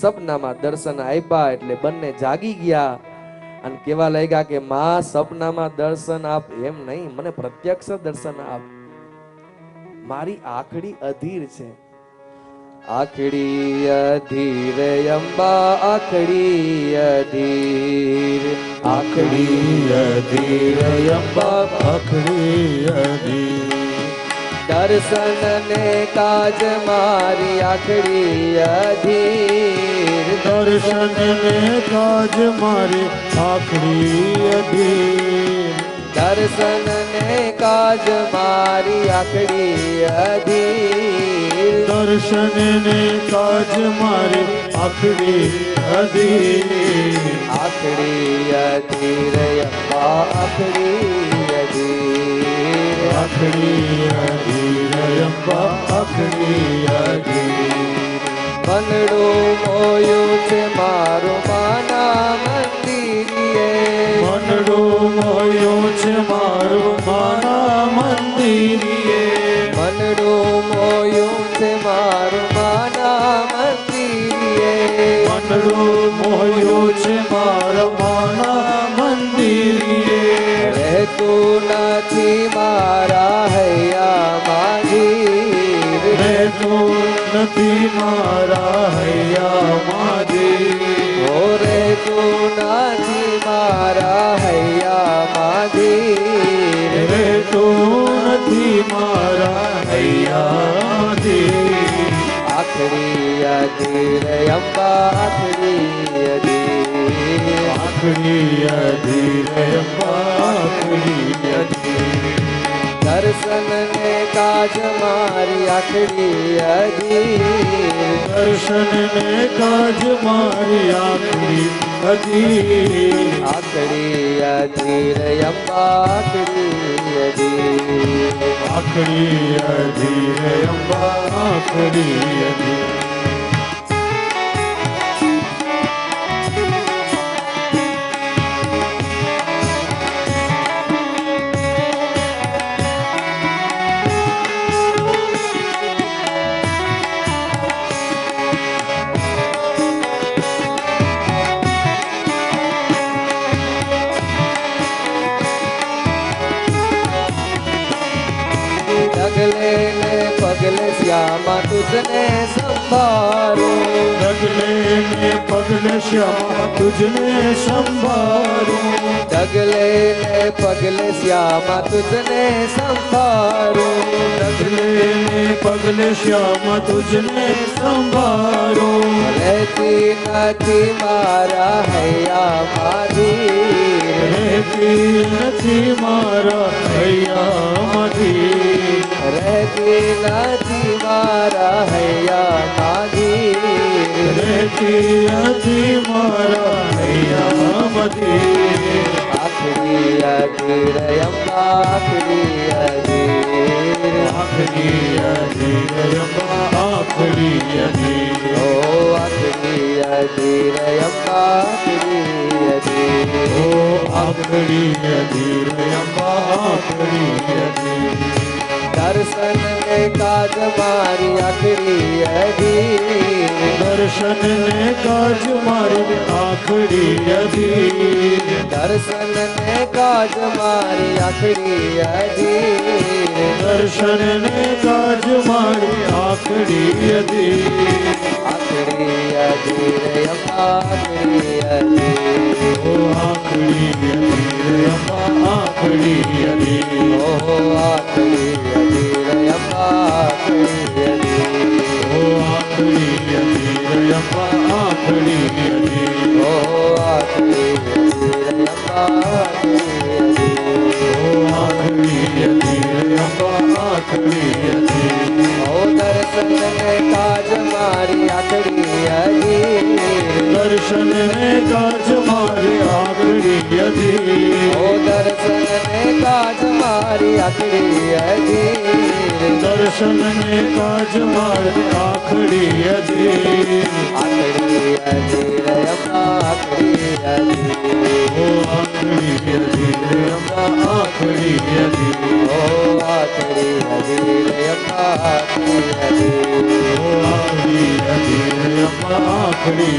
સપનામાં દર્શન આપ્યા એટલે બંને જાગી ગયા. અને કેવા લાગ્યા કે માં સપનામાં દર્શન આપ એમ નહીં મને પ્રત્યક્ષ દર્શન આપ. મારી આખડી અધીર છે. આખડી અધીર અંબા આખડી અધીર. આખડી અધીર અંબા આખડી અધીર. दर्शन ने काज मारी आखड़ी अधीर। दर्शन ने काज मारी आखड़ी अधीर। दर्शन ने काज मारी आखड़ी अधीर दर्शन ने काज मारी आखड़ी अधीर आखड़ी अधीर अम्बा आखड़ी अधीर। आखड़ी अधीर अम्बा आखड़ी अधीर बनड़ो मोयू से मारो मारो મંદિરીએ મનડું મોયું છે મારું માના મંદિરીએ મનડું મોયું છે મારું માના મંદિરીએ રહેતું નથી મારા હૈયા માધીર રહેતું નથી મારા हमारा हैया दे। आखरी अधीर अम्बा आखरी अधीर। आखरी अधीर अम्बा आखरी अधीर। दर्शन ने काज मारी आखरी अधीर। दर्शन ने काज मारी आखरी ಆಕಳಿಯ ಧೀರಯಂಬಾಕಳಿಯದಿ ಆಕಳಿಯ ಧೀರಯಂಬಾಕಳಿಯದಿ रगले ने पगले श्यामा तुझने संभारो। रगले ने पगले श्यामा तुझने संभारो। रगले ने पगले श्यामा तुझने संभारो। रगले ने पगले श्यामा तुझने संभारो। रहती नदी मारा है या मारी रहती नदी मारा है या मारी अकेला दीवारा है या माधीर अकेला दीवारा है या मधीर आखिरी अधीर अम्बा आखिरी दर्शन ने काज मारी आखड़ी अधी दर्शन ने काज मारी आखड़ी अधी दर्शन ने काज मारी आखड़ी अधी दर्शन ने काज मारी आखड़ी अधी आखड़ी अधी रे आखड़ी अधी ओ आखड़ी अधी रे आखड़ी अधी ओ आखड़ी यदि ओ दर्शन ने काज मारी आखड़ी दर्शन ने काज मारी आखड़ी यदि। आखड़ी यदि आखड़ी यदि। ओ आखड़ी यदि रे अम्मा आखड़ी यदि। ओ आखड़ी यदि रे आखड़ी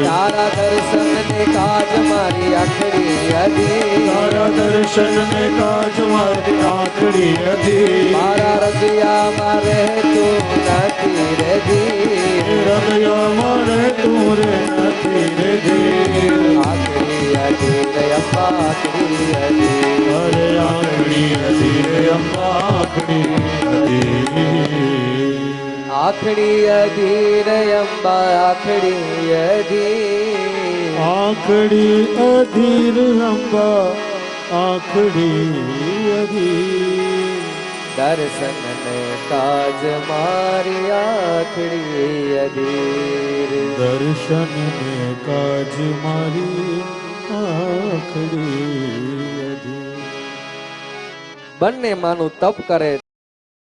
તારા દર્શન ને કાજ મારી આખડી અધી તારા દર્શન ને કાજ મારી આખડી અધી મારા હૃદયા મારે તું નથી રેધી હૃદયા મારે તું રે નથી રેધી રે આખડી અધી આખડી અધીર અંબા આખડી અધીર આખડી અધીર અંબા આખડી અધીર દર્શન ને કાજ મારી આખડી અધીર દર્શન ને કાજ મારી આખડી અધીર બંને માનું તપ કરે